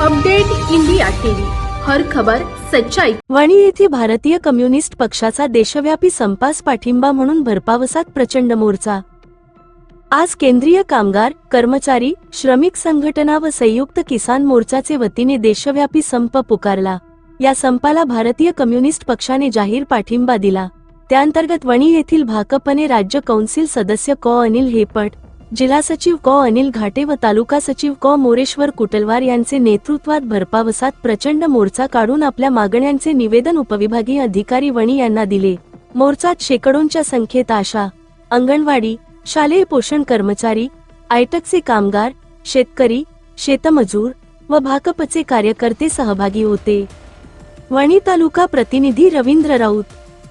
Update India TV. हर खबर सच्चाई. वणी येथे भारतीय कम्युनिस्ट पक्षाचा देशव्यापी संपास पाठिंबा म्हणून भरपावसात प्रचंड मोर्चा. आज केंद्रीय कामगार कर्मचारी श्रमिक संघटना व संयुक्त किसान मोर्चाचे वतीने देशव्यापी संप पुकारला. या संपाला भारतीय कम्युनिस्ट पक्षाने जाहीर पाठिंबा दिला. त्याअंतर्गत वणी येथील भाकपने राज्य कौन्सिल सदस्य कॉ. अनिल हेपट जिल्हा सचिव कॉ. अनिल घाटे व तालुका सचिव क. मोरेश्वर कुटलवार यांचे नेतृत्वात भरपावसात प्रचंड मोर्चा काढून आपल्या मागण्यांचे निवेदन उपविभागीय अधिकारी वणी यांना दिले. मोर्चात शेकडोंच्या संख्येत आशा अंगणवाडी शालेय पोषण कर्मचारी आयटकचे कामगार शेतकरी शेतमजूर व भाकपचे कार्यकर्ते सहभागी होते. वणी तालुका प्रतिनिधी रवींद्र राऊत